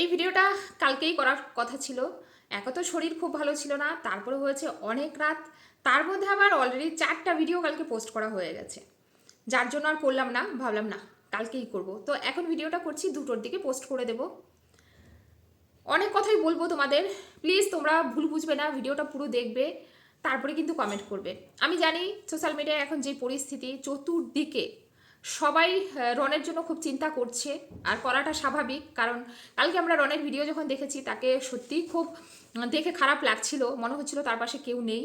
এই ভিডিওটা কালকেই করার কথা ছিল। এক তো শরীর খুব ভালো ছিল না, তারপরে হয়েছে অনেক রাত। তার মধ্যে আবার অলরেডি চারটা ভিডিও কালকে পোস্ট করা হয়ে গেছে। যার জন্য আর করলাম না, ভাবলাম না, কালকেই করব। তো এখন ভিডিওটা করছি, দুটোর দিকে পোস্ট করে দেব। অনেক কথাই বলব তোমাদের। প্লিজ তোমরা ভুল বুঝবে না, ভিডিওটা পুরো দেখবে, তারপরে কিন্তু কমেন্ট করবে। আমি জানি সোশ্যাল মিডিয়ায় এখন যে পরিস্থিতি, চতুর্দিকে সবাই রনের জন্য খুব চিন্তা করছে আর করাটা স্বাভাবিক। কারণ কালকে আমরা রনের ভিডিও যখন দেখেছি, তাকে সত্যিই খুব দেখে খারাপ লাগছিল, মনে হচ্ছিল তার পাশে কেউ নেই।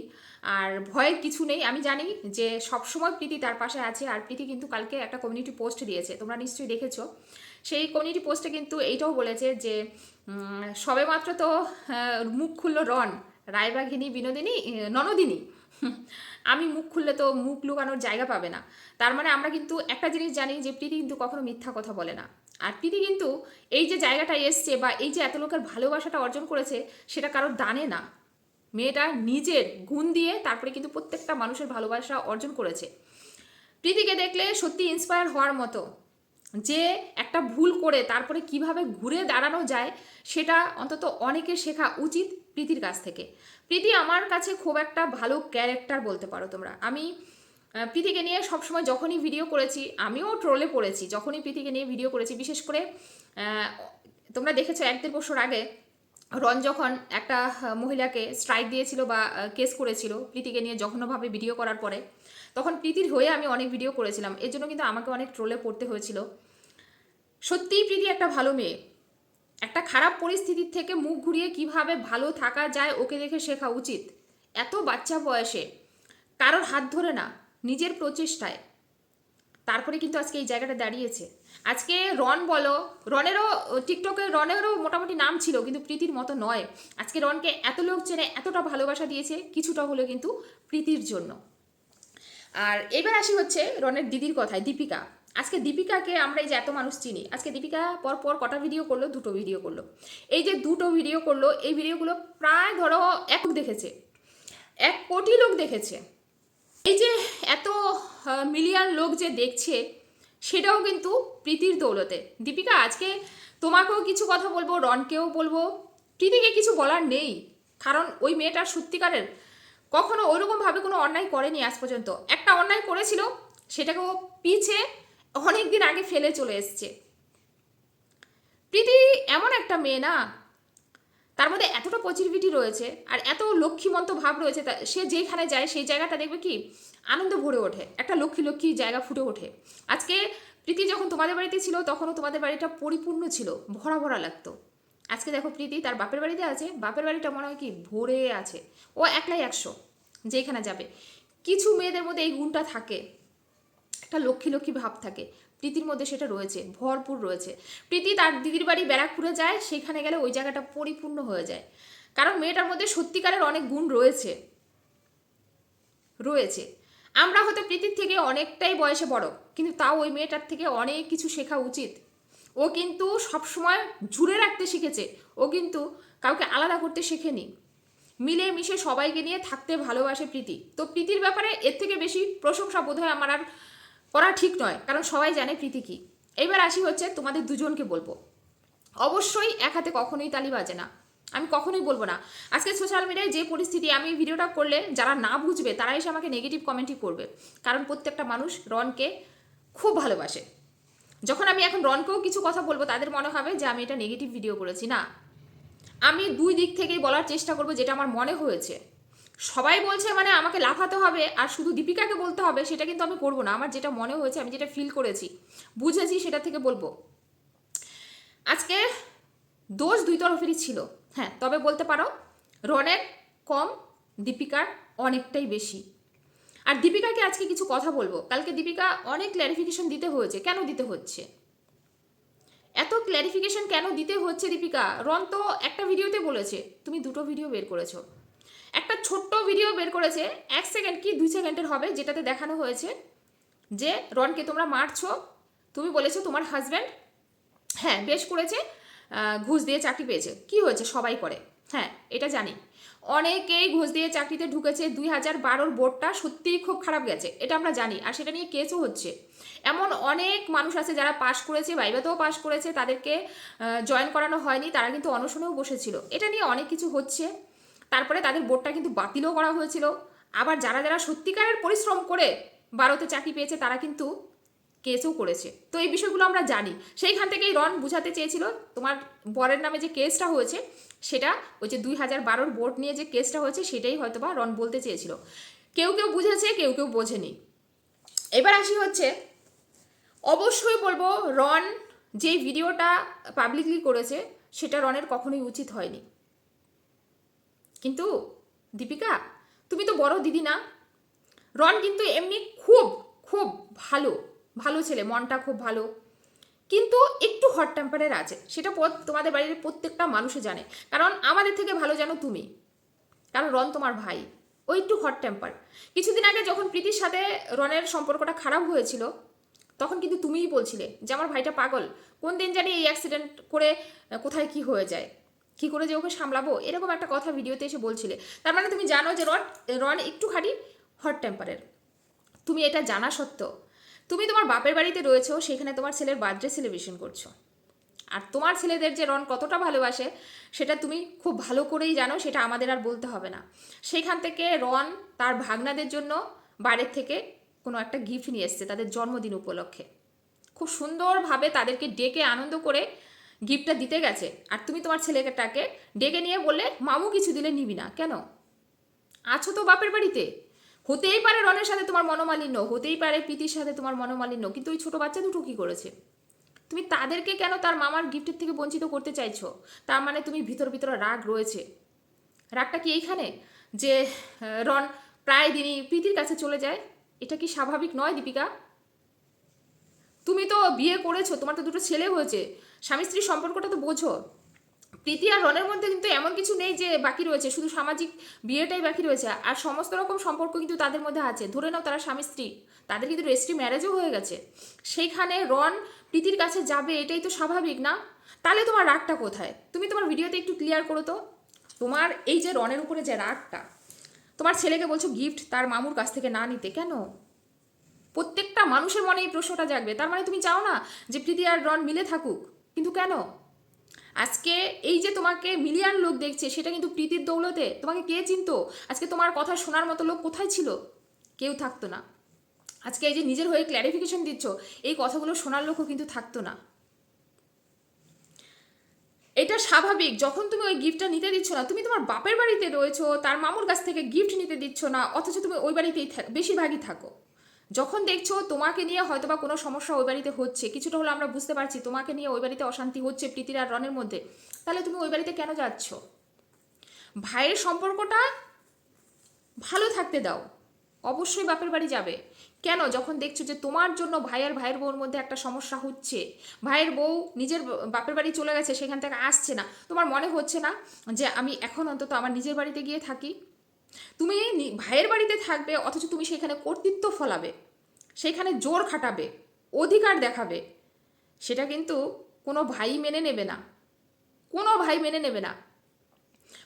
আর ভয়ের কিছু নেই। আমি জানি যে সবসময় প্রীতি তার পাশে আছে আর প্রীতি কিন্তু কালকে একটা কমিউনিটি পোস্ট দিয়েছে। তোমরা নিশ্চয়ই দেখেছ। সেই কমিউনিটি পোস্টে কিন্তু এইটাও বলেছে যে সবেমাত্র তো মুখ খুললো রন, রায়বাঘিনী, বিনোদিনী, ননদিনী। আমি মুখ খুললে তো মুখ লুকানোর জায়গা পাবে না। তার মানে আমরা কিন্তু একটা জিনিস জানি যে প্রীতি কিন্তু কখনো মিথ্যা কথা বলে না। আর প্রীতি কিন্তু এই যে জায়গাটা এসছে বা এই যে এত লোকের ভালোবাসাটা অর্জন করেছে, সেটা কারোর দানে না। মেয়েটা নিজের গুণ দিয়ে তারপরে কিন্তু প্রত্যেকটা মানুষের ভালোবাসা অর্জন করেছে। প্রীতিকে দেখলে সত্যি ইন্সপায়ার হওয়ার মতো। যে একটা ভুল করে তারপরে কীভাবে ঘুরে দাঁড়ানো যায় সেটা অন্তত অনেকের শেখা উচিত প্রীতির কাছ থেকে। প্রীতি আমার কাছে খুব একটা ভালো ক্যারেক্টার বলতে পারো তোমরা। আমি প্রীতিকে নিয়ে সবসময় যখনই ভিডিও করেছি, আমিও ট্রোলে পড়েছি, যখনই প্রীতিকে নিয়ে ভিডিও করেছি, বিশেষ করে তোমরা দেখেছ, এক দেড় বছর আগে রন যখন একটা মহিলাকে স্ট্রাইক দিয়েছিল বা কেস করেছিল প্রীতিকে নিয়ে জঘন্যভাবে ভিডিও করার পরে, তখন প্রীতির হয়ে আমি অনেক ভিডিও করেছিলাম। এর জন্য কিন্তু আমাকে অনেক ট্রোলে পড়তে হয়েছিল। সত্যিই প্রীতি একটা ভালো মেয়ে। একটা খারাপ পরিস্থিতির থেকে মুখ ঘুরিয়ে কীভাবে ভালো থাকা যায় ওকে দেখে শেখা উচিত। এত বাচ্চা বয়সে, কারোর হাত ধরে না, নিজের প্রচেষ্টায়। তারপরে কিন্তু আজকে এই জায়গাটা দাঁড়িয়েছে। আজকে রন বলো, রনেরও টিকটকে রনেরও মোটামুটি নাম ছিল, কিন্তু প্রীতির মতো নয়। আজকে রনকে এত লোক চেনে, এতটা ভালোবাসা দিয়েছে, কিছুটা হলেও কিন্তু প্রীতির জন্য। আর এবার আসি হচ্ছে রনের দিদির কথায়, দীপিকা। আজকে দীপিকাকে আমরা এই যে এত মানুষ চিনি, আজকে দীপিকা পর পর কটা ভিডিও করল, দুটো ভিডিও করল। এই যে দুটো ভিডিও করল, এই ভিডিওগুলো প্রায় ধরো এক দেখেছে, এক কোটি লোক দেখেছে। এই যে এত মিলিয়ন লোক যে দেখছে, সেটাও কিন্তু প্রীতির দৌলতে। দীপিকা, আজকে তোমাকেও কিছু কথা বলব, রনকেও বলব। প্রীতিকে কিছু বলার নেই, কারণ ওই মেয়েটার সত্যিকারের কখনো ওইরকমভাবে কোনো অন্যায় করেনি আজ পর্যন্ত। একটা অন্যায় করেছিল, সেটাকেও পিছে অনেক দিন আগে ফেলে চলে এসছে। প্রীতি এমন একটা মেয়ে না তার মধ্যে এতটা পজিটিভিটি রয়েছে আর এত লক্ষ্মীমন্ত ভাব রয়েছে সে যেখানে যায়, সেই জায়গাটা দেখবে কি? আনন্দ ভরে ওঠে। একটা লক্ষ্মী লক্ষ্মী জায়গা ফুটে ওঠে। আজকে প্রীতি যখন তোমাদের বাড়িতে ছিল, তখনও তোমাদের বাড়িটা পরিপূর্ণ ছিল। ভরা ভরা লাগতো। আজকে দেখো প্রীতি তার বাপের বাড়িতে আছে। বাপের বাড়িটা মনে হয় কি? ভরে আছে। ও একলাই একশো যেখানে যাবে। কিছু মেয়েদের মধ্যে এই গুণটা থাকে। একটা লক্ষ্মী লক্ষ্মী ভাব থাকে। প্রীতির মধ্যে সেটা রয়েছে, ভরপুর রয়েছে। প্রীতি তার দিদির বাড়ি ব্যারাকপুরে যায়, সেখানে গেলে ওই জায়গাটা পরিপূর্ণ হয়ে যায়। কারণ মেয়েটার মধ্যে সত্যিকারের অনেক গুণ রয়েছে। রয়েছে। আমরা হয়তো প্রীতির থেকে অনেকটাই বয়সে বড়, কিন্তু তাও ওই মেয়েটার থেকে অনেক কিছু শেখা উচিত। ও কিন্তু সবসময় জুড়ে রাখতে শিখেছে। ও কিন্তু কাউকে আলাদা করতে শেখেনি। মিলে মিশে সবাইকে নিয়ে থাকতে ভালোবাসে প্রীতি। তো প্রীতির ব্যাপারে এর থেকে বেশি প্রশংসা বোধ হয় আমার আর করা ঠিক নয়, কারণ সবাই জানে প্রীতি কি। এইবার আসি হচ্ছে তোমাদের দুজনকে বলব। অবশ্যই এক হাতে কখনোই তালি বাজে না। আমি কখনোই বলব না। আজকে সোশ্যাল মিডিয়ায় যে পরিস্থিতি আমি ভিডিওটা করলে যারা না বুঝবে তারা এসে আমাকে নেগেটিভ কমেন্টই করবে। কারণ প্রত্যেকটা মানুষ রনকে খুব ভালোবাসে। যখন আমি এখন রনকেও কিছু কথা বলব, তাদের মনে হবে যে আমি এটা নেগেটিভ ভিডিও করেছি। না, আমি দুই দিক থেকেই বলার চেষ্টা করব, যেটা আমার মনে হয়েছে। সবাই বলছে মানে আমাকে লাফাতে হবে আর শুধু দীপিকাকে বলতে হবে সেটা কিন্তু আমি করব না। আমার যেটা মনে হয়েছে, আমি যেটা ফিল করেছি, বুঝেছি সেটা থেকে বলব। আজকে দোষ দুই তরফেরই ছিল। হ্যাঁ তবে বলতে পারো, রনের কম, দীপিকার অনেকটাই বেশি। আর দীপিকাকে আজকে কিছু কথা বলব। কালকে দীপিকা অনেক ক্ল্যারিফিকেশন দিতে হয়েছে। কেন দিতে হচ্ছে? এত ক্ল্যারিফিকেশন কেন দিতে হচ্ছে দীপিকা? রন তো একটা ভিডিওতে বলেছে, তুমি দুটো ভিডিও বের করেছ। একটা ছোট্ট ভিডিও বের করেছে, এক সেকেন্ড কি দুই সেকেন্ডের হবে, যেটাতে দেখানো হয়েছে যে, রনকে তোমরা মারছো, তুমি বলেছ তোমার হাজব্যান্ড হ্যাঁ বেশ করেছে ঘুষ দিয়ে চাকরি পেয়েছে। কি হয়েছে? সবাই করে। হ্যাঁ এটা জানি। অনেকেই ঘুষ দিয়ে চাকরিতে ঢুকেছে, দুই হাজার বারোর বোর্ডটা সত্যিই খুব খারাপ গেছে, এটা আমরা জানি। আর সেটা নিয়ে কেসও হচ্ছে। এমন অনেক মানুষ আছে যারা পাশ করেছে, বাইবাতেও পাশ করেছে, তাদেরকে জয়েন করানো হয়নি, তারা কিন্তু অনশনেও বসেছিল। এটা নিয়ে অনেক কিছু হচ্ছে। তারপরে তাদের বোর্ডটা কিন্তু বাতিলও করা হয়েছিল। আবার যারা যারা সত্যিকারের পরিশ্রম করে বারোতে চাকরি পেয়েছে, তারা কিন্তু কেসও করেছে। তো এই বিষয়গুলো আমরা জানি। সেইখান থেকেই রন বুঝাতে চেয়েছিল, তোমার বরের নামে যে কেসটা হয়েছে, সেটা ওই যে দুই হাজার বারোর বোর্ড নিয়ে যে কেসটা হয়েছে, সেটাই হয়তো বা রন বলতে চেয়েছিল। কেউ কেউ বুঝেছে, কেউ কেউ বোঝেনি। এবার আসি হচ্ছে, অবশ্যই বলব, রন যে ভিডিওটা পাবলিকলি করেছে, সেটা রনের কখনোই উচিত হয়নি। কিন্তু দীপিকা, তুমি তো বড় দিদি না। রন কিন্তু এমনি খুব খুব ভালো ভালো ছেলে, মনটা খুব ভালো। কিন্তু একটু হট টেম্পারের আছে, সেটা পদ- তোমাদের বাড়ির প্রত্যেকটা মানুষে জানে। কারণ আমাদের থেকে ভালো জানো তুমি। কারণ রন তোমার ভাই, ও একটু হট টেম্পার কিছুদিন আগে যখন প্রীতির সাথে রনের সম্পর্কটা খারাপ হয়েছিল, তখন কিন্তু তুমিই বলছিলে যে, আমার ভাইটা পাগল। কোন দিন জানি এই অ্যাক্সিডেন্ট করে, কোথায় কি হয়ে যায়? কি করে যে ওকে সামলাবো? এরকম একটা কথা ভিডিওতে এসে বলছিলে। তার মানে তুমি জানো যে রন রন একটুখানি হট টেম্পারের তুমি এটা জানা সত্ত্বেও। তুমি তোমার বাপের বাড়িতে রয়েছো, সেখানে তোমার ছেলের বার্থডে সেলিব্রেশন করছ। আর তোমার ছেলেদের যে রন কতটা ভালোবাসে, সেটা তুমি খুব ভালো করেই জানো, সেটা আমাদের আর বলতে হবে না। সেখান থেকে রন তার ভাগনাদের জন্য বাইরের থেকে কোনো একটা গিফট নিয়ে এসছে, তাদের জন্মদিন উপলক্ষে। খুব সুন্দরভাবে তাদেরকে ডেকে আনন্দ করে গিফটটা দিতে গেছে, আর তুমি তোমার ছেলেটাকে ডেকে নিয়ে বললে, মামু কিছু দিলে নিবি না। কেন? আছো তো বাপের বাড়িতে। হতেই পারে রনের সাথে তোমার মনোমালিন্য, হতেই পারে প্রীতির সাথে তোমার মনোমালিন্য, কিন্তু ওই ছোটো বাচ্চা দুটো কি করেছে? তুমি তাদেরকে কেন তার মামার গিফটের থেকে বঞ্চিত করতে চাইছো? তার মানে তুমি ভিতর ভিতর রাগ রয়েছে। রাগটা কি এইখানে? যে রন প্রায় দিনই প্রীতির কাছে চলে যায়? এটা কি স্বাভাবিক নয়, দীপিকা? তুমি তো বিয়ে করেছ, তোমার তো দুটো ছেলে হয়েছে। স্বামী স্ত্রীর সম্পর্কটা তো বোঝো। প্রীতি আর রনের মধ্যে কিন্তু এমন কিছু নেই যে বাকি রয়েছে, শুধু সামাজিক বিয়েটাই বাকি রয়েছে। আর সমস্ত রকম সম্পর্ক কিন্তু তাদের মধ্যে আছে। ধরে নাও তারা স্বামী স্ত্রী, তাদের কিন্তু রেজিস্ট্রি ম্যারেজও হয়ে গেছে। সেইখানে রন প্রীতির কাছে যাবে, এটাই তো স্বাভাবিক, না? তাহলে তোমার রাগটা কোথায়? তুমি তোমার ভিডিওতে একটু ক্লিয়ার করো তো। তোমার এই যে রনের উপরে যে রাগটা, তোমার ছেলেকে বলছো গিফট তার মামুর কাছ থেকে না নিতে, কেন? প্রত্যেকটা মানুষের মনে এই প্রশ্নটা জাগবে। তার মানে তুমি চাও না যে প্রীতি আর রন মিলে থাকুক। কিন্তু কেন? আজকে এই যে তোমাকে মিলিয়ন লোক দেখছে, সেটা কিন্তু প্রীতির দৌলতে। তোমাকে কে চিনতো? আজকে তোমার কথা শোনার মতো লোক কোথায় ছিল? কেউ থাকতো না। আজকে এই যে নিজের হয়ে ক্ল্যারিফিকেশন দিচ্ছ, এই কথাগুলো শোনার লোকও কিন্তু থাকতো না। এটা স্বাভাবিক, যখন তুমি ওই গিফটটা নিতে দিচ্ছ না, তুমি তোমার বাপের বাড়িতে রয়েছো, তার মামুর কাছ থেকে গিফট নিতে দিচ্ছ না, অথচ তুমি ওই বাড়িতেই থাক- বেশিরভাগই থাকো। যখন দেখছ তোমাকে নিয়ে হয়তো বা কোনো সমস্যা ওই বাড়িতে হচ্ছে, কিছুটা হলো আমরা বুঝতে পারছি তোমাকে নিয়ে ওই বাড়িতে অশান্তি হচ্ছে প্রীতির আর রনের মধ্যে, তাহলে তুমি ওই বাড়িতে কেন যাচ্ছ? ভাইয়ের সম্পর্কটা ভালো থাকতে দাও, অবশ্যই বাপের বাড়ি যাবে। কেন? যখন দেখছ যে তোমার জন্য ভাই আর ভাইয়ের বউর মধ্যে একটা সমস্যা হচ্ছে, ভাইয়ের বউ নিজের বাপের বাড়ি চলে গেছে, সেখান থেকে আসছে না, তোমার মনে হচ্ছে না যে আমি এখন অন্তত আমার নিজের বাড়িতে গিয়ে থাকি? তুমি ভাইয়ের বাড়িতে থাকবে, অথচ তুমি সেখানে কর্তৃত্ব ফলাবে, সেখানে জোর খাটাবে, অধিকার দেখাবে। সেটা কিন্তু কোনো ভাই মেনে নেবে না। কোনো ভাই মেনে নেবে না।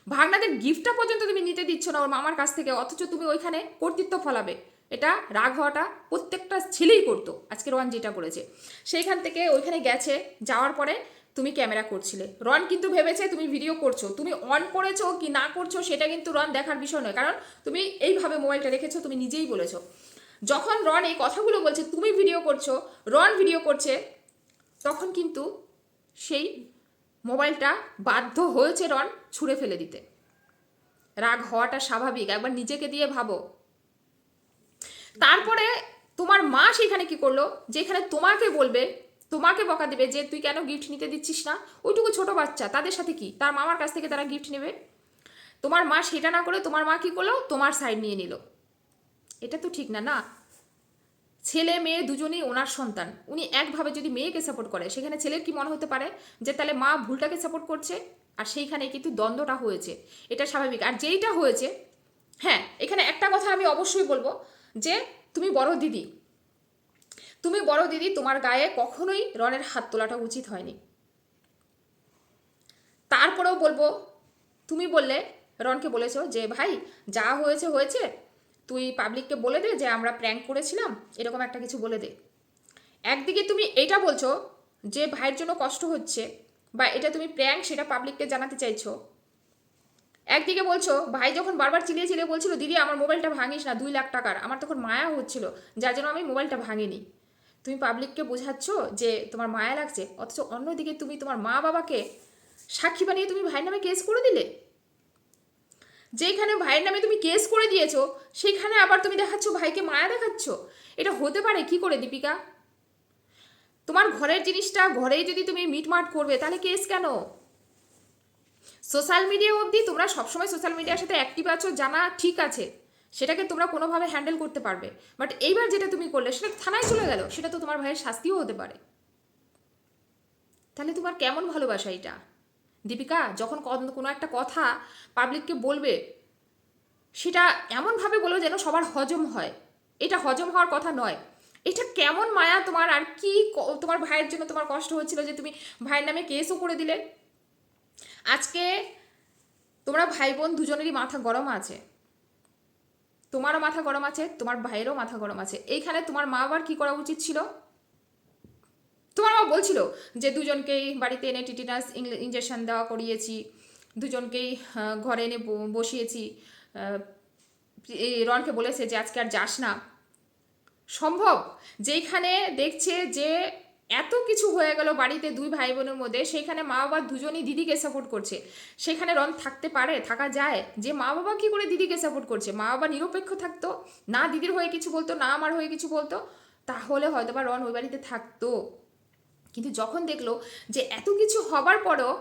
ভাগনাদের গিফটটা পর্যন্ত তুমি নিতে দিচ্ছ না ওর মামার কাছ থেকে, অথচ তুমি ওইখানে কর্তৃত্ব ফলাবে। এটা রাগ হওয়াটা প্রত্যেকটা ছেলেই করতো, আজকে রন যেটা করেছে। সেইখান থেকে ওইখানে গেছে, যাওয়ার পরে তুমি ক্যামেরা করছিলে। রন কিন্তু ভেবেছে তুমি ভিডিও করছ। তুমি অন করেছ কি না করছ সেটা কিন্তু রন দেখার বিষয় নয়, কারণ তুমি এইভাবে মোবাইলটা রেখেছো, তুমি নিজেই বলেছ। যখন রন এই কথাগুলো বলছে, তুমি ভিডিও করছ, রন ভিডিও করছে, তখন কিন্তু সেই মোবাইলটা বাধ্য হয়েছে রন ছুঁড়ে ফেলে দিতে। রাগ হওয়াটা স্বাভাবিক, একবার নিজেকে দিয়ে ভাবো। তারপরে তোমার মা সেখানে কি করল? যেখানে তোমাকে বলবে তোমাকে বকা দেবে যে তুই কেন গিফট নিতে দিচ্ছিস না? ওইটুকু ছোট বাচ্চা, তাদের সাথে কি? তার মামার কাছ থেকে তারা গিফট নেবে? তোমার মা সেটা না করে তোমার মা কি করল? তোমার সাইড নিয়ে নিল। এটা তো ঠিক না না? ছেলে, মেয়ে দুজনেই ওনার সন্তান। উনি একভাবে যদি মেয়েকে সাপোর্ট করে, সেখানে ছেলের কি মনে হতে পারে? যে তাহলে মা ভুলটাকে সাপোর্ট করছে, আর সেইখানে কিন্তু দ্বন্দ্বটা হয়েছে। এটা স্বাভাবিক। আর যেইটা হয়েছে হ্যাঁ এখানে একটা কথা আমি অবশ্যই বলব যে, তুমি বড় দিদি তুমি বড় দিদি, তোমার গায়ে কখনোই রনের হাত তোলাটা উচিত হয়নি। তারপরেও বলব, তুমি বললে রনকে বলেছ যে, ভাই, যা হয়েছে হয়েছে। তুই পাবলিককে বলে দে যে, আমরা প্র্যাঙ্ক করেছিলাম, এরকম একটা কিছু বলে দে। একদিকে তুমি এটা বলছো যে, ভাইয়ের জন্য কষ্ট হচ্ছে বা এটা তুমি প্র্যাঙ্ক সেটা পাবলিককে জানাতে চাইছো। একদিকে বলছো, ভাই যখন বারবার চিলিয়ে চিলিয়ে বলছিল, দিদি, আমার মোবাইলটা ভাঙিস না, দুই লাখ টাকার। আমার তখন মায়া হচ্ছিল, যার জন্য আমি মোবাইলটা ভাঙিনি। তুমি পাবলিককে বোঝাচ্ছ যে তোমার মায়া লাগছে, অথচ অন্যদিকে তুমি তোমার মা বাবাকে সাক্ষী বানিয়ে তুমি ভাইয়ের নামে কেস করে দিলে। যেখানে ভাইয়ের নামে তুমি কেস করে দিয়েছ সেইখানে আবার তুমি দেখাচ্ছ, ভাইকে মায়া দেখাচ্ছ। এটা হতে পারে, কি করে দীপিকা? তোমার ঘরের জিনিসটা, ঘরেই যদি তুমি মিটমাট করবে, তাহলে কেস কেন? সোশ্যাল মিডিয়া অবধি তোমরা সবসময় সোশ্যাল মিডিয়ার সাথে অ্যাক্টিভ আছো, জানা ঠিক আছে। সেটাকে তোমরা কোনোভাবে হ্যান্ডেল করতে পারবে। বাট এইবার যেটা তুমি করলে, সেটা থানায় চলে গেল, সেটা তো তোমার ভাইয়ের শাস্তিও হতে পারে। তাহলে তোমার কেমন ভালোবাসা এটা? দীপিকা, যখন কোনো একটা কথা পাবলিককে বলবে, সেটা এমনভাবে বলো যেন সবার হজম হয়। এটা হজম হওয়ার কথা নয়। এটা কেমন মায়া তোমার, আর কি তোমার ভাইয়ের জন্য তোমার কষ্ট হচ্ছিল যে তুমি ভাইয়ের নামে কেসও করে দিলে? আজকে তোমরা ভাই বোন দুজনেরই মাথা গরম আছে। তোমারও মাথা গরম আছে, তোমার ভাইয়েরও মাথা গরম আছে। এইখানে তোমার মা আবার কি করা উচিত ছিল? তোমার মা বলছিল যে, দুজনকেই বাড়িতে এনে টিটিনাস ইঞ্জেকশন দেওয়া করিয়েছি, দুজনকেই ঘরে এনে বসিয়েছি। এই রনকে বলেছে যে, আজকে আর যাস না। সম্ভব? যেখানে দেখছে যে এত কিছু হয়ে গেল বাড়িতে দুই ভাই বোনের মধ্যে, সেখানে মা বাবা দুজনই দিদিকে সাপোর্ট করছে। সেখানে রন থাকতে পারে, থাকা যায়, যে মা বাবা কী করে দিদিকে সাপোর্ট করছে? মা বাবা নিরপেক্ষ থাকতো, না দিদির হয়ে কিছু বলতো, না আমার হয়ে কিছু বলতো, তাহলে হয়তো বা রন ওই বাড়িতে থাকতো। কিন্তু যখন দেখল যে এত কিছু হবার পরও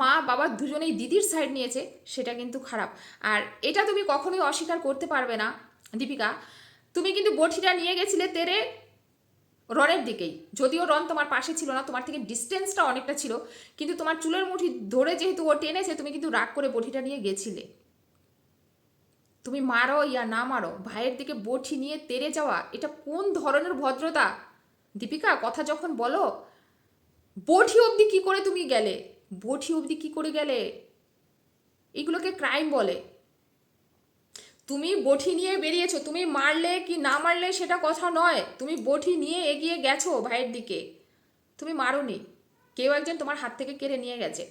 মা বাবা দুজনেই দিদির সাইড নিয়েছে, সেটা কিন্তু খারাপ। আর এটা তুমি কখনোই অস্বীকার করতে পারবে না, দীপিকা। তুমি কিন্তু বঠিটা নিয়ে গেছিলে তেরে রনের দিকেই। যদিও রন তোমার পাশে ছিল না, তোমার থেকে ডিস্টেন্সটা অনেকটা ছিল, কিন্তু তোমার চুলের মুঠি ধরে যেহেতু ও টেনেছে, তুমি কিন্তু রাগ করে বঠিটা নিয়ে গেছিলে। তুমি মারো ইয়া না মারো, ভাইয়ের দিকে বঠি নিয়ে তেরে যাওয়া, এটা কোন ধরনের ভদ্রতা? দীপিকা, কথা যখন বলো, বঠি অবধি কি করে তুমি গেলে? বঠি অবধি কি করে গেলে? এগুলোকে ক্রাইম বলে। তুমি বঠি নিয়ে বেরিয়েছো, তুমি মারলে কি না মারলে সেটা কথা নয়। তুমি বঠি নিয়ে এগিয়ে গেছো ভাইয়ের দিকে। তুমি মারোনি, কেউ একজন তোমার হাত থেকে কেড়ে নিয়ে গেছে।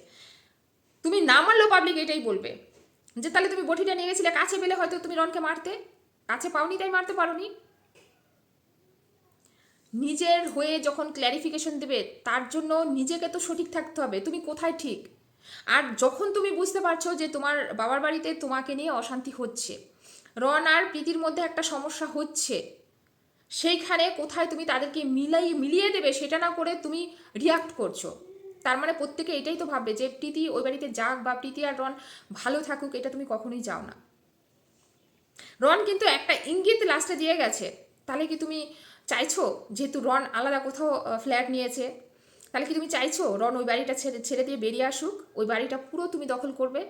তুমি না মারলেও পাবলিক এটাই বলবে যে, তাহলে তুমি বঠিটা নিয়ে গেছিলে কাছে পেলে হয়তো তুমি রনকে মারতে। কাছে পাওনি তাই মারতে পারোনি। নিজের হয়ে যখন ক্ল্যারিফিকেশন দেবে, তার জন্য নিজেকে তো সঠিক থাকতে হবে। তুমি কোথায় ঠিক? আর যখন তুমি বুঝতে পারছ যে তোমার বাবার বাড়িতে তোমাকে নিয়ে অশান্তি হচ্ছে রন আর প্রীতির মধ্যে একটা সমস্যা হচ্ছে। সেইখানে কোথায় তুমি তাদেরকে মিলাই, মিলিয়ে দেবে সেটা না করে তুমি রিয়াক্ট করছ। তার মানে প্রত্যেকে এটাই তো ভাববে যে প্রীতি ওই বাড়িতে যাক বা প্রীতি আর রন ভালো থাকুক, এটা তুমি কখনোই যাও না। রন কিন্তু একটা ইঙ্গিত লাস্টে দিয়ে গেছে। তাহলে কি তুমি চাইছো যেহেতু রন আলাদা কোথাও ফ্ল্যাট নিয়েছে, তাহলে কি তুমি চাইছো রন ওই বাড়িটা ছেড়ে ছেড়ে দিয়ে বেরিয়ে আসুক? ওই বাড়িটা পুরো তুমি দখল করবে?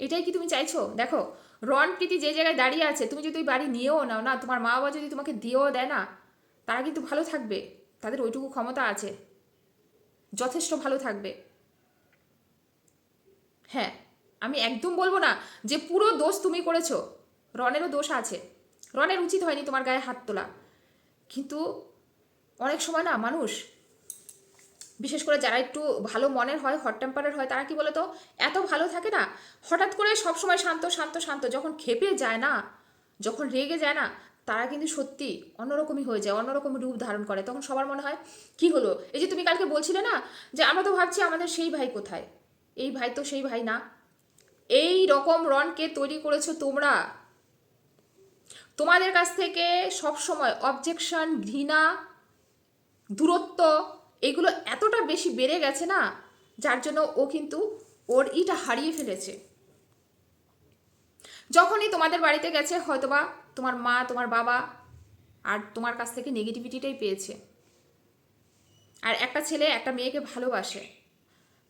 এটাই কি তুমি চাইছো? দেখো রন প্রীতি যে জায়গায় দাঁড়িয়ে আছে, তুমি যদি ওই বাড়ি নিয়েও নাও না, তোমার মা বাবা যদি তোমাকে দিয়েও দেয় না, তারা কিন্তু ভালো থাকবে, তাদের ওইটুকু ক্ষমতা আছে, যথেষ্ট ভালো থাকবে। হ্যাঁ আমি একদম বলব না যে পুরো দোষ তুমি করেছ রনেরও দোষ আছে রনের উচিত হয়নি তোমার গায়ে হাত তোলা, কিন্তু অনেক সময় না মানুষ বিশেষ করে যারা একটু ভালো মনের হয় হট টেম্পারের হয়, তারা কি বলে তো এত ভালো থাকে না, হঠাৎ করে সব সময় শান্ত শান্ত শান্ত, যখন খেপে যায় না, যখন রেগে যায় না, তারা কিন্তু সত্যি অন্যরকমই হয়ে যায়, অন্যরকম রূপ ধারণ করে। তখন সবার মনে হয়, কি হলো? এই যে তুমি কালকে বলছিলে না, যে আমরা তো ভাবছি আমাদের সেই ভাই কোথায়? এই ভাই তো সেই ভাই না। এই রকম রনকে তৈরি করেছ তোমরা। তোমাদের কাছ থেকে সব সময় অবজেকশন ঘৃণা, দূরত্ব এগুলো এতটা বেশি বেড়ে গেছে না, যার জন্য ও কিন্তু ওর ইটা হারিয়ে ফেলেছে। যখনই তোমাদের বাড়িতে গেছে, হয়তোবা তোমার মা, তোমার বাবা আর তোমার কাছ থেকে নেগেটিভিটিটাই পেয়েছে। আর একটা ছেলে একটা মেয়েকে ভালোবাসে।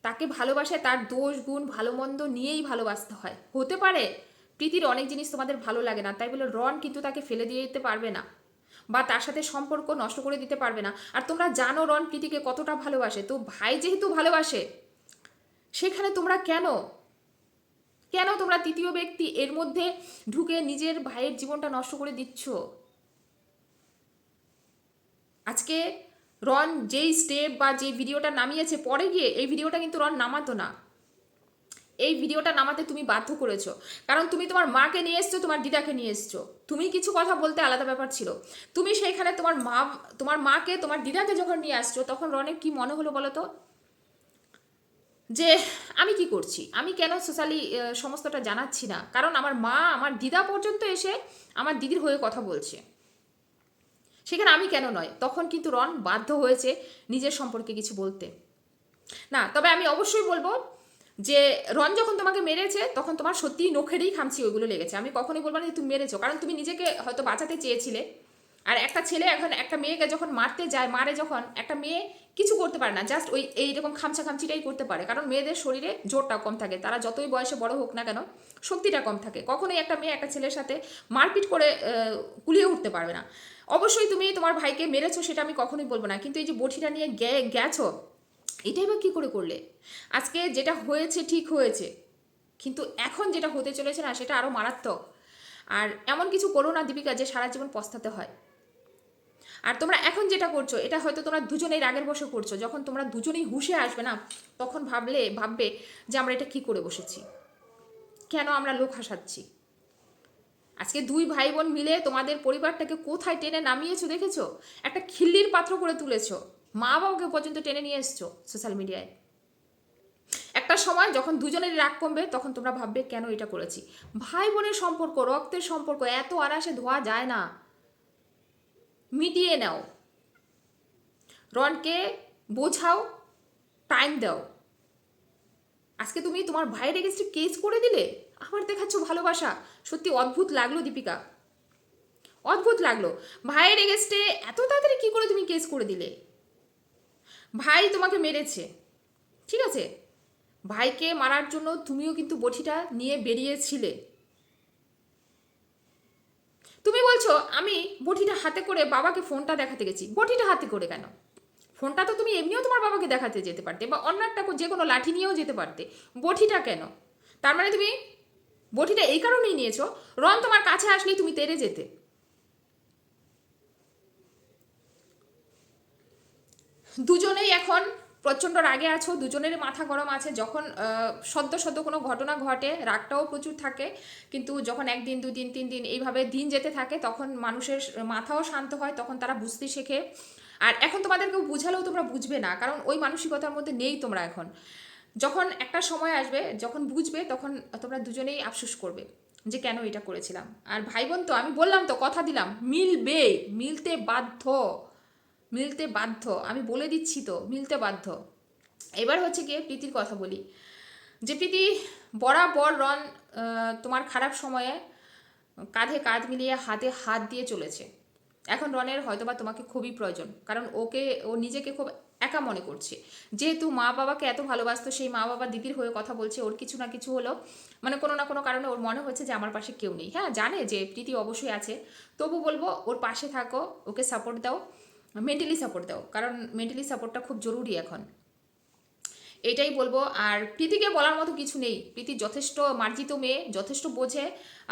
তাকে ভালোবাসে, তার দোষ, গুণ, ভালো মন্দ নিয়েই ভালোবাসতে হয়। হতে পারে, প্রীতির অনেক জিনিস তোমাদের ভালো লাগে না, তাই বলে রন কিন্তু তাকে ফেলে দিয়ে দিতে পারবে না। বা তার সাথে সম্পর্ক নষ্ট করে দিতে পারবে না। আর তোমরা জানো রন প্রীতিকে কতটা ভালোবাসে। তো ভাই যেহেতু ভালোবাসে, সেখানে তোমরা কেন? কেন তোমরা তৃতীয় ব্যক্তি এর মধ্যে ঢুকে নিজের ভাইয়ের জীবনটা নষ্ট করে দিচ্ছ? আজকে রন যেই স্টেপ বা যে ভিডিওটা নামিয়েছে, পরে গিয়ে এই ভিডিওটা কিন্তু রন নামাতো না। এই ভিডিওটা নামাতে তুমি বাধ্য করেছ। কারণ তুমি তোমার মাকে নিয়ে এসছো, তোমার দিদাকে নিয়ে এসছো। তুমি কিছু কথা বলতে আলাদা ব্যাপার ছিল। তুমি সেইখানে তোমার মা, তোমার মাকে, তোমার দিদাকে যখন নিয়ে আসছো, তখন রনের কি মনে হলো বলো তো? যে আমি কি করছি? আমি কেন সোশ্যালি সমস্তটা জানাচ্ছি না? কারণ আমার মা, আমার দিদা পর্যন্ত এসে আমার দিদির হয়ে কথা বলছে। সেখানে আমি কেন নয়? তখন কিন্তু রন বাধ্য হয়েছে নিজের সম্পর্কে কিছু বলতে। না, তবে আমি অবশ্যই বলব যে রন যখন তোমাকে মেরেছে, তখন তোমার সত্যিই নখেরই খামছি ওইগুলো লেগেছে। আমি কখনোই বলব না যে তুমি মেরেছো, কারণ তুমি নিজেকে হয়তো বাঁচাতে চেয়েছিলে। আর একটা ছেলে এখন একটা মেয়েকে যখন মারতে যায়, মারে যখন, একটা মেয়ে কিছু করতে পারে না জাস্ট ওই এইরকম খামছা খামচিটাই করতে পারে। কারণ মেয়েদের শরীরে জোরটা কম থাকে, তারা যতই বয়সে বড় হোক না কেন, শক্তিটা কম থাকে। কখনোই একটা মেয়ে একটা ছেলের সাথে মারপিট করে কুলিয়ে উঠতে পারবে না। অবশ্যই তুমি তোমার ভাইকে মেরেছো, সেটা আমি কখনোই বলব না। কিন্তু এই যে বটিটা নিয়ে গেছো এটাই বা কী করে করলে? আজকে যেটা হয়েছে ঠিক হয়েছে, কিন্তু এখন যেটা হতে চলেছে না, সেটা আরও মারাত্মক। আর এমন কিছু করো না দীপিকা, যে সারা জীবন পস্তাতে হয়। আর তোমরা এখন যেটা করছ, এটা হয়তো তোমরা দুজনেই রাগের বসে করছ। যখন তোমরা দুজনেই হুশে আসবে না, তখন ভাবলে, ভাববে যে আমরা এটা কি করে বসেছি? কেন আমরা লোক হাসাচ্ছি? আজকে দুই ভাই বোন মিলে তোমাদের পরিবারটাকে কোথায় টেনে নামিয়েছো দেখেছ? একটা খিল্লির পাত্র করে তুলেছো। মা বাবাকে পর্যন্ত টেনে নিয়ে এসছো সোশ্যাল মিডিয়ায় একটা সময় যখন দুজনের রাগ কমবে, তখন তোমরা ভাববে, কেন এটা করেছি? ভাই বোনের সম্পর্ক, রক্তের সম্পর্ক, এত আরাসে ধোয়া যায় না। মিটিয়ে নাও। রনকে বোঝাও টাইম দাও। আজকে তুমি তোমার ভাইয়ের এগেনস্টে কেস করে দিলে? আবার দেখাচ্ছ ভালোবাসা। সত্যি অদ্ভুত লাগল, দীপিকা। অদ্ভুত লাগল। ভাইয়ের এগেনস্টে এত তাড়াতাড়ি কি করে তুমি কেস করে দিলে? ভাই তোমাকে মেরেছে। ঠিক আছে? ভাইকে মারার জন্য তুমিও কিন্তু বটিটা নিয়ে বেরিয়েছিলে। তুমি বলছো, আমি বটিটা হাতে করে বাবাকে ফোনটা দেখাতে গেছি। বটিটা হাতে করে কেন? ফোনটা তো তুমি এমনিও তোমার বাবাকে দেখাতে যেতে পারতে বা অন্য একটা যে কোনো লাঠি নিয়েও যেতে পারতে। বটিটা কেন? তার মানে তুমি বটিটা এই কারণেই নিয়েছো? রন তোমার কাছে আসলেই তুমি তেরে যেতে। দুজনেই এখন প্রচণ্ড রাগে আছো দুজনের মাথা গরম আছে। যখন সদ্য সদ্য কোনো ঘটনা ঘটে, রাগটাও প্রচুর থাকে। কিন্তু যখন একদিন, দুদিন তিন দিন এইভাবে দিন যেতে থাকে, তখন মানুষের মাথাও শান্ত হয়, তখন তারা বুঝতে শেখে। আর এখন তোমাদেরকেও বুঝালেও তোমরা বুঝবে না, কারণ ওই মানসিকতার মধ্যে নেই তোমরা এখন। যখন একটা সময় আসবে, যখন বুঝবে, তখন তোমরা দুজনেই আফসোস করবে যে কেন এটা করেছিলাম। আর ভাই বোন তো, আমি বললাম তো, কথা দিলাম, মিলবে, মিলতে বাধ্য। মিলতে বাধ্য, আমি বলে দিচ্ছি তো, মিলতে বাধ্য। এবার হচ্ছে গিয়ে প্রীতির কথা বলি। যে প্রীতি বরাবর রন তোমার খারাপ সময়ে কাঁধে কাঁধ মিলিয়ে হাতে হাত দিয়ে চলেছে। এখন রনের হয়তোবা তোমাকে খুবই প্রয়োজন, কারণ ওকে, ও নিজেকে খুব একা মনে করছে। যেহেতু মা বাবাকে এত ভালোবাসতো, সেই মা বাবা দিদির হয়ে কথা বলছে, ওর কিছু না কিছু হলো মানে কোনো না কোনো কারণে ওর মনে হচ্ছে যে আমার পাশে কেউ নেই। হ্যাঁ জানে যে প্রীতি অবশ্যই আছে, তবু বলব ওর পাশে থাকো, ওকে সাপোর্ট দাও। মেন্টালি সাপোর্ট দাও, কারণ মেন্টালি সাপোর্টটা খুব জরুরি এখন। এটাই বলব, আর প্রীতিকে বলার মতো কিছু নেই। প্রীতি যথেষ্ট মার্জিত মেয়ে, যথেষ্ট বোঝে,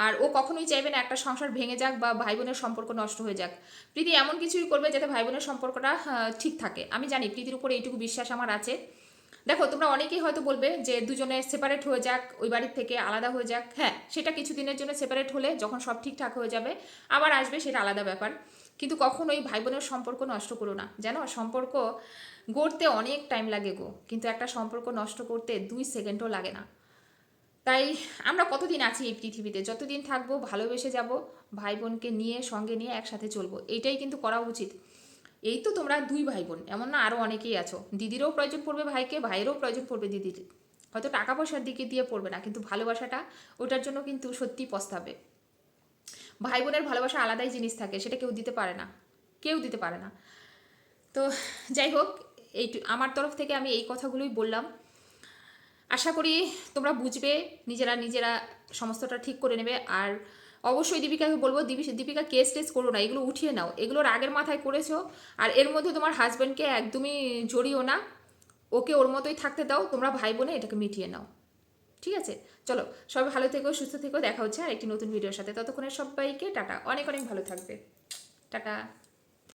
আর ও কখনোই চাইবে না একটা সংসার ভেঙে যাক বা ভাই বোনের সম্পর্ক নষ্ট হয়ে যাক। প্রীতি এমন কিছুই করবে যাতে ভাই বোনের সম্পর্কটা ঠিক থাকে। আমি জানি প্রীতির উপরে এইটুকু বিশ্বাস আমার আছে। দেখো, তোমরা অনেকেই হয়তো বলবে যে দুজনে সেপারেট হয়ে যাক, ওই বাড়ির থেকে আলাদা হয়ে যাক। হ্যাঁ সেটা কিছুদিনের জন্য সেপারেট হলে যখন সব ঠিকঠাক হয়ে যাবে, আবার আসবে সেটা আলাদা ব্যাপার। কিন্তু কখনো ওই ভাই বোনের সম্পর্ক নষ্ট করো না। জানো? সম্পর্ক গড়তে অনেক টাইম লাগে গো। কিন্তু একটা সম্পর্ক নষ্ট করতে দুই সেকেন্ডও লাগে না। তাই আমরা কতদিন আছি এই পৃথিবীতে? যতদিন থাকব, ভালোবেসে যাব ভাই বোনকে নিয়ে, সঙ্গে নিয়ে একসাথে চলবো, এইটাই কিন্তু করা উচিত। এই তো তোমরা দুই ভাই বোন এমন না আরও অনেকেই আছো। দিদিরও প্রয়োজন পড়বে ভাইকে, ভাইয়েরও প্রয়োজন পড়বে দিদির। হয়তো টাকা পয়সার দিকে দিয়ে পড়বে না, কিন্তু ভালোবাসাটা ওটার জন্য কিন্তু সত্যি পস্তাবে। ভাই বোনের ভালোবাসা আলাদাই জিনিস থাকে, সেটা কেউ দিতে পারে না। কেউ দিতে পারে না। তো যাই হোক, এই আমার তরফ থেকে আমি এই কথাগুলোই বললাম। আশা করি তোমরা বুঝবে, নিজেরা নিজেরা সমস্তটা ঠিক করে নেবে। আর অবশ্যই দীপিকাকে বলব, দীপি- দীপিকা কেস টেস করো না, এগুলো উঠিয়ে নাও। এগুলো রাগের মাথায় করেছ। আর এর মধ্যে তোমার হাজব্যান্ডকে একদমই জড়িও না। ওকে ওর মতোই থাকতে দাও, তোমরা ভাই বোনে এটাকে মিটিয়ে নাও। ঠিক আছে? চলো সব ভালো থেকো, সুস্থ থেকো, দেখা হচ্ছে আর একটি নতুন ভিডিওর সাথে। ততক্ষণে সবাইকে টাটা। অনেক অনেক ভালো থাকবে। টাটা।